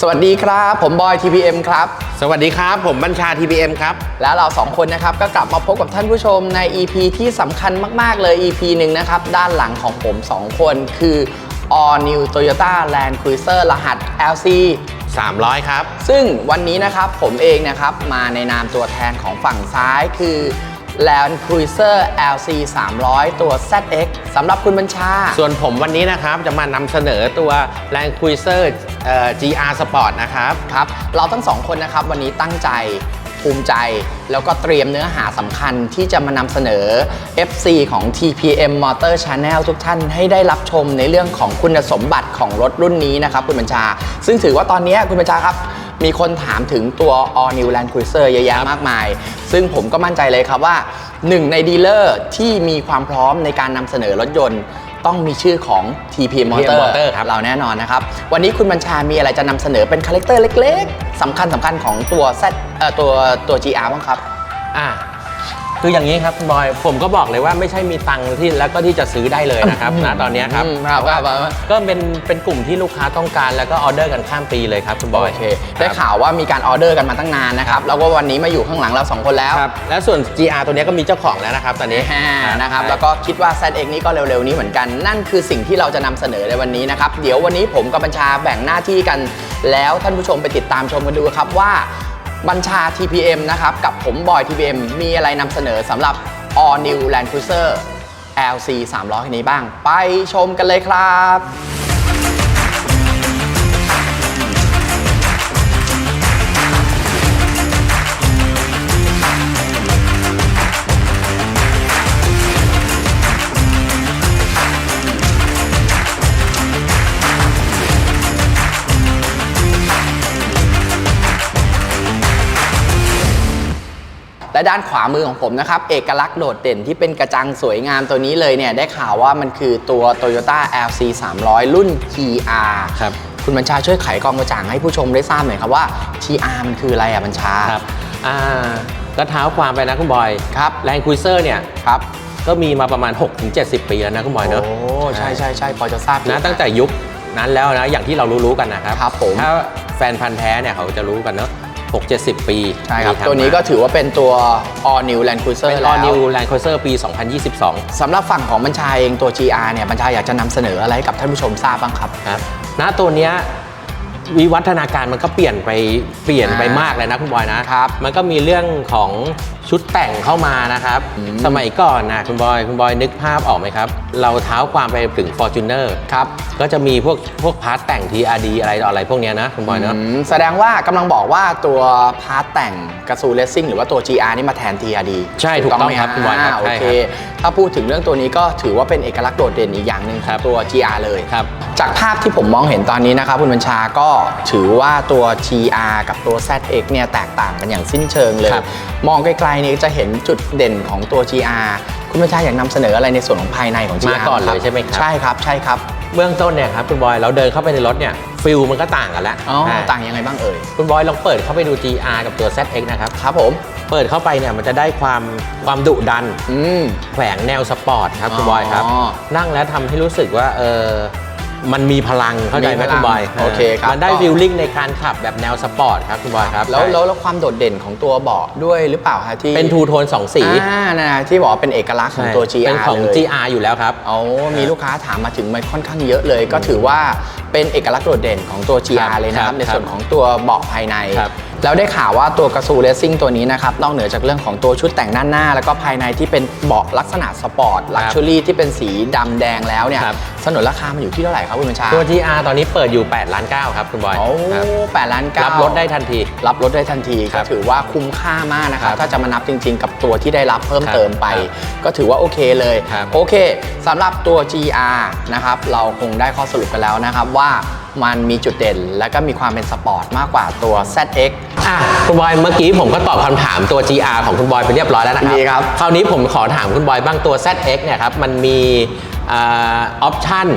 สวัสดีครับ ผมบอย TPM ครับ สวัสดีครับ ผมบัญชา TBM ครับ แล้วเราสองคนนะครับก็กลับมาพบกับท่านผู้ชมใน EP ที่สำคัญมาก ๆ เลย EP หนึ่งนะครับ ด้านหลังของผม 2 คนคือ All New Toyota Land Cruiser รหัส LC 300 ครับ ซึ่งวันนี้นะครับผมเองนะครับมาในนามตัวแทนของฝั่งซ้ายคือ Land Cruiser LC 300 ตัว ZX สำหรับคุณบัญชา ส่วนผมวันนี้นะครับจะมานำเสนอตัว Land Cruiser เอ่อ GR Sport นะครับครับ เราทั้งสองคนนะครับวันนี้ตั้งใจภูมิใจ แล้วก็เตรียมเนื้อหาสำคัญที่จะมานำเสนอ FC ของ TPM Motor Channel ทุกท่านให้ได้รับชมในเรื่องของคุณสมบัติของรถรุ่นนี้นะครับคุณบัญชา ซึ่งถือว่าตอนนี้คุณบัญชาครับ มีคนถามถึงตัว All New Land Cruiser เยอะแยะมากมาย ซึ่งผมก็มั่นใจเลยครับว่าหนึ่งในดีลเลอร์ที่มีความพร้อมในการนำเสนอรถยนต์ ต้องมีชื่อของ TPM Motor, Motor ครับเราแน่นอนนะครับ วันนี้คุณบัญชามีอะไรจะนำเสนอเป็นคาแรคเตอร์เล็ก ๆสำคัญสำคัญของตัว Z เอ่อตัวตัว GR บ้างครับ อะ คืออย่างนี้ครับคุณบอยผมก็บอกเลยว่าไม่ใช่มีตังค์ที่แล้วก็ที่จะซื้อได้เลยนะครับนะตอนเนี้ยครับอืมครับแต่ว่าครับครับ ก็เป็นเป็นกลุ่มที่ลูกค้าต้องการแล้วก็ออเดอร์กันข้ามปีเลยครับคุณบอยโอเคได้ข่าวว่ามีการออเดอร์กันมาตั้งนานนะครับแล้วก็วันนี้มาอยู่ข้างหลังเราสองคนแล้วครับและส่วน GR ตัวเนี้ยก็มีเจ้าของแล้วนะครับตอนนี้แฮ่นะครับใช่แล้วก็คิดว่า ZX นี้ก็เร็วๆนี้เหมือนกัน นั่นคือสิ่งที่เราจะนำเสนอในวันนี้นะครับ เดี๋ยววันนี้ผมกับบัญชาแบ่งหน้าที่กัน แล้วท่านผู้ชมไปติดตามชมกันดูครับว่า บัญชา TPM นะครับ กับผมบอย TPM มีอะไรนำเสนอสำหรับ All New Land Cruiser LC 300คันนี้บ้าง ไปชมกันเลยครับ และด้านขวามือของผมนะครับ เอกลักษณ์โดดเด่นที่เป็นกระจังสวยงามตัวนี้เลยเนี่ย ได้ข่าวว่ามันคือตัว Toyota LC 300 รุ่น TR ครับ คุณบัญชาช่วยไขกองกระจ่างให้ผู้ชมได้ทราบหน่อยครับว่า TR มันคืออะไรอะบัญชาครับอ่าก็เท้าความไปนะคุณบอยครับแรงคุยเซอร์เนี่ยครับก็มีมาประมาณ 6-70 ปีแล้วนะคุณบอยเนอะโอ้ใช่ใช่ใช่พอจะทราบอยู่นะตั้งแต่ยุคนั้นแล้วนะอย่างที่เรารู้ๆกันนะครับครับผมถ้าแฟนพันธ์แท้เนี่ยเขาจะรู้กันเนอะ 6-70 ปีใช่ครับมีทำตัวนี้ก็มาถือว่าเป็นตัว All New Land Cruiser เป็นแล้ All ว New Land Cruiser ปี 2022 สำหรับฝั่งของบัญชาเองตัว GR เนี่ยบัญชาอยากจะนำเสนออะไรให้กับท่านผู้ชมทราบบ้างครับ ครับณตัวเนี้ย วิวัฒนาการมันก็เปลี่ยนไปเปลี่ยนไปอ่ามมากเลยนะคุณบอยนะครับมันก็มีเรื่องของชุดแต่งเข้ามานะครับ อืม สมัยก่อนนะคุณบอยคุณบอยนึกภาพออกไหมครับ เราเท้าความไปถึง Fortuner ครับก็จะมีพวกพวกพาร์ทแต่ง TRD อะไรต่ออะไรพวกเนี้ยนะคุณบอยเนาะ อืมแสดงว่ากำลังบอกว่าตัวพาร์ตแต่งกระซูเลสซิ่งหรือว่าตัว GR นี่มาแทน TRD ใช่ถูกต้องไหมครับคุณบอยครับาโอใช่เคครับถ้าพูดถึงเรื่องตัวนี้ก็ถือว่าเป็นเอกลักษณ์โดดเด่นอีกอย่างหนึ่งขครัองบตัว GR เลย ครับ จากภาพที่ผมมองเห็นตอนนี้นะครับคุณบัญชาก็ถือว่าตัว GR กับตัว ZX เนี่ยแตกต่างกันอย่างสิ้นเชิงเลย ครับ มองไกลๆนี่จะเห็นจุดเด่นของตัว GR คุณบัญชาอยากนำเสนออะไรในส่วนของภายในของ GR มาก่อนเลยบใช่ไหมครับ ใช่ครับใช่ครับเบื้องต้นเนี่ยครับคุณบอยเราเดินเข้าไปในรถเนี่ยฟิลมันก็ต่างกันแล้วอ๋ออ่าต่างยังไงบ้างเอ่ยคุณบอยลองเปิดเข้าไปดู GR กับตัว ZX นะครับครับผมเปิดเข้าไปเนี่ยมันจะได้ความความดุดัน อืมแฝงแนวสปอร์ตครับคุณบอยครับ อ๋อนั่งแล้วทำให้รู้สึกว่าเออ มันมีพลังเข้าใจไหมมีพลังคุณบอยโอเคครับมันได้ก็วิลลิ่งในการขับแบบแนวสปอร์ตครับคุณบอยครับแล้วใช่แล้วแล้วความโดดเด่นของตัวเบาะด้วยหรือเปล่าฮะที่เป็นทูโทนสองสีอ่านะที่บอกว่าเป็นเอกลักษณ์ของตัวใช่ GR เป็นของ เลย GR อยู่แล้วครับ เอามีลูกค้าถามมาถึงมันค่อนข้างเยอะเลย ก็ถือว่าเป็นเอกลักษณ์โดดเด่นของตัว ครั GR บเลยนะครับ ครับในส่วนของตัวเบาะภายใน ครับ แล้วได้ข่าวว่าตัวกระซูเลสซิ่งตัวนี้นะครับนอกเหนือจากเรื่องของตัวชุดแต่งด้านหน้า แล้วก็ภายในที่เป็นเบาะลักษณะสปอร์ตลักชัวรี่ที่เป็นสีดำแดงแล้วเนี่ยครับ สนนราคามันอยู่ที่เท่าไหร่ครับคุณบัญชาตัว GR ตอนนี้เปิดอยู่8ล้าน9ครับคุณบอยโอ้ครับแปดล้านเก้ารั บรถได้ทันที รับรถได้ทันทีครัก็บถือว่าคุ้มค่ามากนะครับครับถ้าจะมานับจริงๆ กับตัวที่ได้รับเพิ่มครับเติมไปครับก็ถือว่าโอเคเลย ครับโอเคสำหรับตัว GR นะครับเราคงได้ข้อสรุปกันแล้วนะครับว่า มันมีจุดเด่น และก็มีความเป็นสปอร์ตมากกว่าตัว ZX อะคุณบอยเมื่อกี้ผมก็ตอบคำถามตัว GR ของคุณบอยไปเรียบร้อยแล้วนะครับดีครับ คราวนี้ผมขอถามคุณบอยบ้างตัว ZX เนี่ยครับมันมีออปชั่น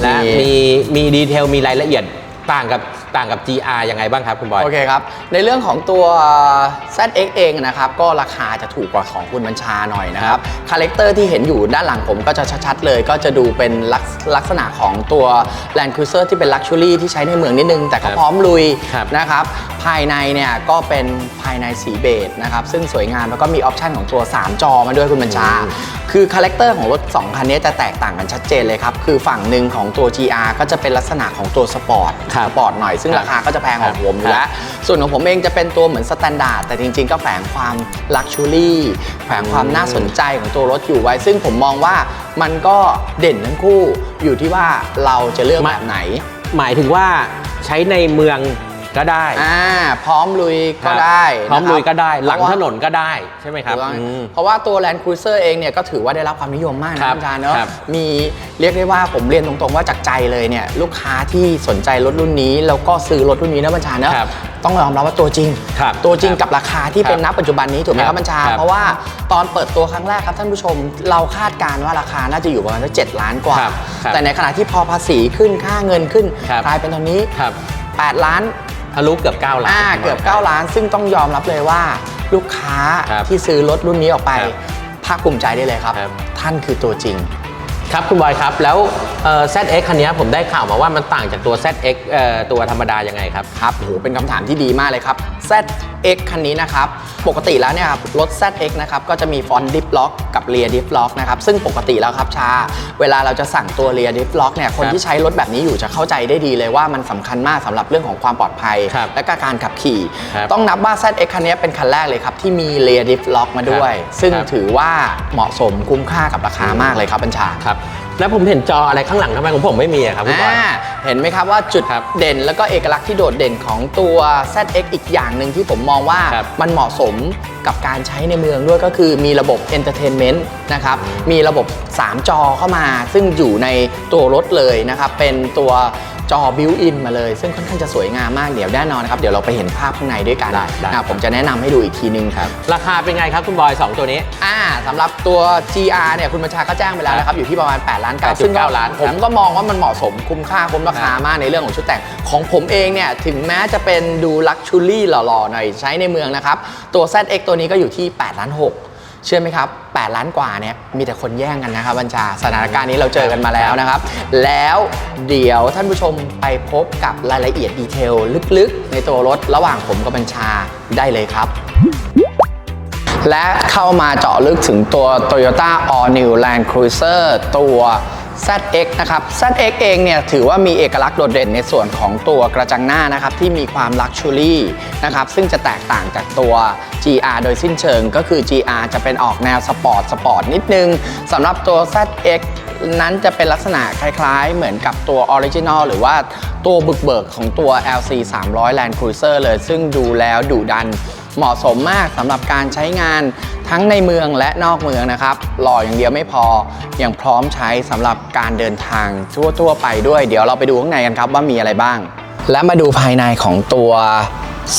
และมีมีมีดีเทลมีรายละเอียดต่างกับ ต่างกับ GR ยังไงบ้างครับคุณบอย โอเคครับ ในเรื่องของตัว ZX เองนะครับ ก็ราคาจะถูกกว่าของคุณบัญชาหน่อยนะครับ คาแรคเตอร์ที่เห็นอยู่ด้านหลังผมก็จะชัดๆเลย ก็จะดูเป็นลักษลักษณะของตัว Land Cruiser ที่เป็น Luxury ที่ใช้ในเมืองนิดนึง แต่ก็ครับพร้อมลุยครับนะครับ ภายในเนี่ยก็เป็นภายในสีเบจนะครับ ซึ่งสวยงามแล้วก็มีออปชันของตัว 3 จอมาด้วยคุณบัญชา คือคาแรคเตอร์ของรถ 2 คันนี้จะแตกต่างกันชัดเจนเลยครับ คือฝั่งหนึ่งของตัว GR ก็จะเป็นลักษณะของตัวสปอร์ตครับสปอร์ตหน่อย ซึ่งครับราคาก็จะแพงกว่าผมอยู่ครับแล้ว ส่วนของผมเองจะเป็นตัวเหมือนสแตนดาร์ดแต่จริงๆ ก็แฝงความลักชูรี่แฝงความน่าสนใจของตัวรถอยู่ไว้ ซึ่งผมมองว่ามันก็เด่นทั้งคู่อยู่ที่ว่าเราจะเลือกแบบไหน หมายถึงว่าใช้ในเมือง ก็ได้อ่าพร้อมลุยก็ครับได้พร้อมนะคบลุยก็ได้ หลังเพราะว่าถนนก็ได้ใช่ไหมครับถูกต้องอืมเพราะว่าตัว Land Cruiser เองเนี่ยก็ถือว่าได้รับความนิยมมากคนะรับอาจารย์เนอะครับมีเรียกได้ว่าผมเรียนตรงๆว่าจากใจเลยเนี่ยลูกค้าที่สนใจรถรุ่นนี้ แล้วก็ซื้อรถรุ่นนี้นะบัญชาเนอะครับต้องยอมรับว่าตัวจริงครับตัวจริงครับกับราคาที่เป็นครับณปัจจุบันนี้ถูกไหมคครัรับบบัญชาครับเพราะว่าตอนเปิดตัวครั้งแรกครับท่านผู้ชม เราคาดการณ์ว่าราคาน่าจะอยู่ประมาณสักเจ็ดล้านกว่าครับครับแต่ในขณะที่พอภาษีขึ้นค่าเงินขึ้นครับกลายเป็นตอนนี้ครับ8ล้าน ทะลุเกือบ 9 ล้าน อ่าเกือบ 9 ล้าน ซึ่งต้องยอมรับเลยว่า ลูกค้าครับที่ซื้อรถรุ่นนี้ออกไป ครับภาคภูมิใจได้เลยครับ ครับ ท่านคือตัวจริง ครับคุณบอยครับ แล้วเอ่อ ZX คันนี้ผมได้ข่าวมาว่ามันต่างจากตัว ZX เอ่อตัวธรรมดายังไงครับ ครับโอ้โหเป็นคำถามที่ดีมากเลยครับ ZX คันนี้นะครับ ปกติแล้วเนี่ยครับรถ ZX นะครับก็จะมีฟอนต์ดิฟล็อกกับเรียดิฟล็อกนะครับซึ่งปกติแล้วครับชา เวลาเราจะสั่งตัวเรียดิฟล็อกเนี่ยคนครับที่ใช้รถแบบนี้อยู่จะเข้าใจได้ดีเลยว่ามันสำคัญมากสำหรับเรื่องของความปลอดภัยครับและก็การขับขี่ครับต้องนับว่า ZX คันนี้เป็นคันแรกเลยครับที่มีเรียดิฟล็อกมาด้วยครับซึ่งครับถือว่าเหมาะสมคุ้มค่ากับราคามากเลยครับบัญชาครับ แล้วผมเห็นจออะไรข้างหลังทำไมของผมไม่มีอะครับคุณบอยอ่าเห็นไหมครับว่าจุดครับเด่นแล้วก็เอกลักษณ์ที่โดดเด่นของตัว ZX อีกอย่างหนึ่งที่ผมมองว่าครับมันเหมาะสมกับการใช้ในเมืองด้วยก็คือมีระบบ Entertainment นะครับ มีระบบ 3 จอเข้ามา ซึ่งอยู่ในตัวรถเลยนะครับ เป็นตัว จอบิวอินมาเลย ซึ่งค่อนข้างจะสวยงามมากเดี๋ยวแน่นอนนะครับ เดี๋ยวเราไปเห็นภาพข้างในด้วยกันได้ได้ อะผมจะแนะนำให้ดูอีกทีนึงครับ ราคาเป็นไงครับคุณบอย 2 ตัวนี้ อ่าสำหรับตัว GR เนี่ยคุณบัญชาก็แจ้งไปแล้วนะครับ อยู่ที่ประมาณ8ล้านเก้า8.9ซึ่งก็ล้านครับผมก็มองว่ามันเหมาะสมคุ้มค่าคุ้มราคามากในเรื่องของชุดแต่ง ของผมเองเนี่ย ถึงแม้จะเป็นดูลักชูรี่หล่อๆ หน่อยใช้ในเมืองนะครับ ตัว ZX ตัวนี้ก็อยู่ที่8ล้าน6 เชื่อไหมครับ 8 ล้านกว่าเนี่ยมีแต่คนแย่งกันนะครับบัญชาสถานการณ์นี้เราเจอกันมาแล้วนะครับ แล้วเดี๋ยวท่านผู้ชมไปพบกับรายละเอียดดีเทลลึกๆ ในตัวรถระหว่างผมกับบัญชาได้เลยครับและเข้ามาเจาะลึกถึงตัว Toyota All New Land Cruiser ตัว ZX นะครับ ZX เองเนี่ยถือว่ามีเอกลักษณ์โดดเด่นในส่วนของตัวกระจังหน้านะครับที่มีความลักชัวรี่นะครับซึ่งจะแตกต่างจากตัว GR โดยสิ้นเชิง ก็คือ GR จะเป็นออกแนวสปอร์ตสปอร์ตนิดนึงสำหรับตัว ZX นั้นจะเป็นลักษณะคล้าย ๆ เหมือนกับตัว Original หรือว่าตัวบึกเบิกของตัว LC 300 Land Cruiser เลย ซึ่งดูแล้วดุดัน เหมาะสมมากสำหรับการใช้งานทั้งในเมืองและนอกเมืองนะครับหล่ออย่างเดียวไม่พอยังพร้อมใช้สำหรับการเดินทางทั่วๆไปด้วย เดี๋ยวเราไปดูข้างในกันครับว่ามีอะไรบ้าง และมาดูภายในของตัว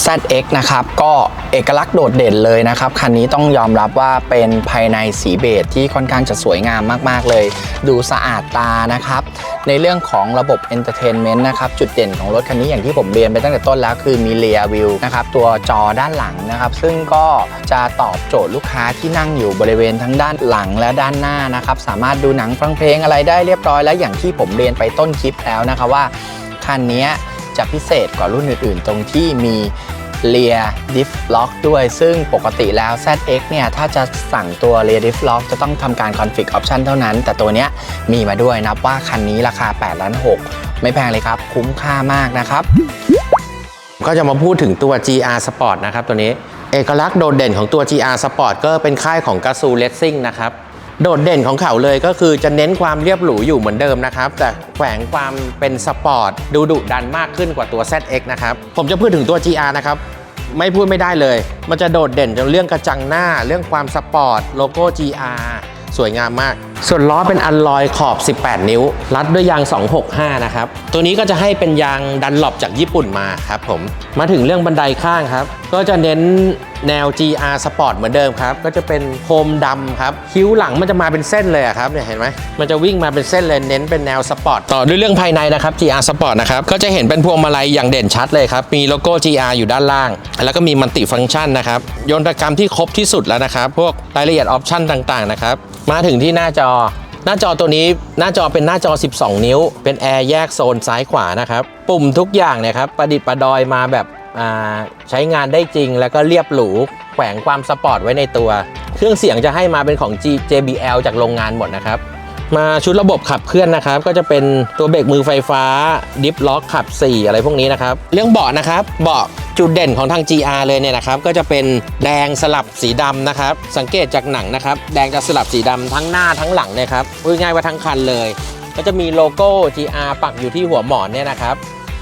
ZX นะครับ ก็เอกลักษณ์โดดเด่นเลยนะครับ คันนี้ต้องยอมรับว่าเป็นภายในสีเบจที่ค่อนข้างจะสวยงามมาก ๆ เลย ดูสะอาดตานะครับ ในเรื่องของระบบ Entertainment นต์นะครับ จุดเด่นของรถคันนี้อย่างที่ผมเรียนไปตั้งแต่ต้นแล้วคือมีเ a ยวิวนะครับ ตัวจอด้านหลังนะครับ ซึ่งก็จะตอบโจทย์ลูกค้าที่นั่งอยู่บริเวณทั้งด้านหลังและด้านหน้านะครับ สามารถดูหนังฟังเพลงอะไรได้เรียบร้อย แล้วอย่างที่ผมเรียนไปต้นคลิปแล้วนะครับว่าคันนี้ จะพิเศษกว่ารุ่นอื่นๆ ตรงที่มีเลียดิฟล็อกด้วย ซึ่งปกติแล้ว ZX เนี่ย ถ้าจะสั่งตัวเลียดิฟล็อกจะต้องทำการคอนฟิกออปชันเท่านั้น แต่ตัวเนี้ยมีมาด้วยนับว่าคันนี้ราคา8ล้าน6ไม่แพงเลยครับ คุ้มค่ามากนะครับ ก็จะมาพูดถึงตัว GR Sport นะครับตัวนี้ เอกลักษณ์โดดเด่นของตัว GR Sport ก็เป็นค่ายของกาซูเลสซิ่งนะครับ โดดเด่นของเขาเลยก็คือจะเน้นความเรียบหรูอยู่เหมือนเดิมนะครับ แต่แฝงความเป็นสปอร์ตดูดุดันมากขึ้นกว่าตัว ZX นะครับ ผมจะพูดถึงตัว GR นะครับไม่พูดไม่ได้เลย มันจะโดดเด่นในเรื่องกระจังหน้า เรื่องความสปอร์ต โลโก้ GR สวยงามมาก ส่วนล้อเป็นอัลลอยขอบ 18 นิ้ว รัดด้วยยาง 265 นะครับ ตัวนี้ก็จะให้เป็นยางดันหลบจากญี่ปุ่นมาครับผม มาถึงเรื่องบันไดข้างครับ ก็จะเน้นแนว GR Sport เหมือนเดิมครับ ก็จะเป็นโคมดำครับ คิ้วหลังมันจะมาเป็นเส้นเลยครับเนี่ยเห็นไหมมันจะวิ่งมาเป็นเส้นเลยเน้นเป็นแนวสปอร์ตต่อด้วยเรื่องภายในนะครับ GR Sport นะครับ ก็จะเห็นเป็นพวงมาลัยอย่างเด่นชัดเลยครับ มีโลโก้ GR อยู่ด้านล่าง แล้วก็มีมัลติฟังก์ชันนะครับ ยนตกรรมที่ครบที่สุดแล้วนะครับ พวกรายละเอียดออปชันต่างๆนะครับ มาถึงที่หน้าจอหน้าจอตัวนี้หน้าจอเป็นหน้าจอ 12 นิ้ว เป็นแอร์แยกโซนซ้ายขวานะครับ ปุ่มทุกอย่างเนี่ยครับประดิษฐ์ประดอยมาแบบใช้งานได้จริงแล้วก็เรียบหรูแขวงความสปอร์ตไว้ในตัว เครื่องเสียงจะให้มาเป็นของ G JBL จากโรงงานหมดนะครับ มาชุดระบบขับเคลื่อนนะครับ ก็จะเป็นตัวเบรกมือไฟฟ้าดิฟล็อกขับ 4 อะไรพวกนี้นะครับ เรื่องเบาะนะครับเบาะ จุดเด่นของทาง GR เลยเนี่ยนะครับ ก็จะเป็นแดงสลับสีดำนะครับ สังเกตจากหนังนะครับ แดงจะสลับสีดำทั้งหน้าทั้งหลังเนะครับพูดง่ายว่าทั้งคันเลย ก็จะมีโลโก้ GR ปักอยู่ที่หัวหมอนเนี่ยนะครับ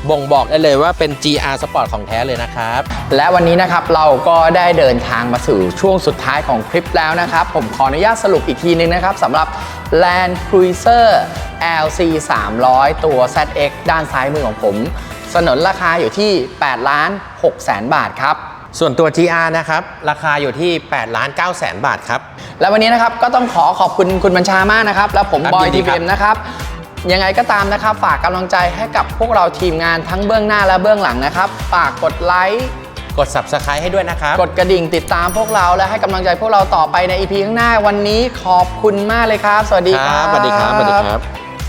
บ่งบอกได้เลยว่าเป็น GR Sport ของแท้เลยนะครับ และวันนี้นะครับเราก็ได้เดินทางมาสู่ช่วงสุดท้ายของคลิปแล้วนะครับ ผมขออนุญาตสรุปอีกทีนึงนะครับสำหรับ Land Cruiser LC 300 ตัว ZX ด้านซ้ายมือของผม สนนราคาอยู่ที่8ล้าน6แสนบาทครับ ส่วนตัว GR นะครับ ราคาอยู่ที่8ล้าน9แสนบาทครับ และวันนี้นะครับก็ต้องขอขอบคุณคุณบัญชามากนะครับ และผมครับบอยยินดีทีครับเมนะครับ ยังไงก็ตามนะครับ ฝากกำลังใจให้กับพวกเราทีมงานทั้งเบื้องหน้าและเบื้องหลังนะครับ ฝากกดไลค์กด Subscribe ให้ด้วยนะครับ กดกระดิ่งติดตามพวกเราและให้กำลังใจพวกเราต่อไปใน EP ข้างหน้าวันนี้ขอบคุณมากเลยครับ สวัสดีครับสวัสดีครับสวัสดีครับ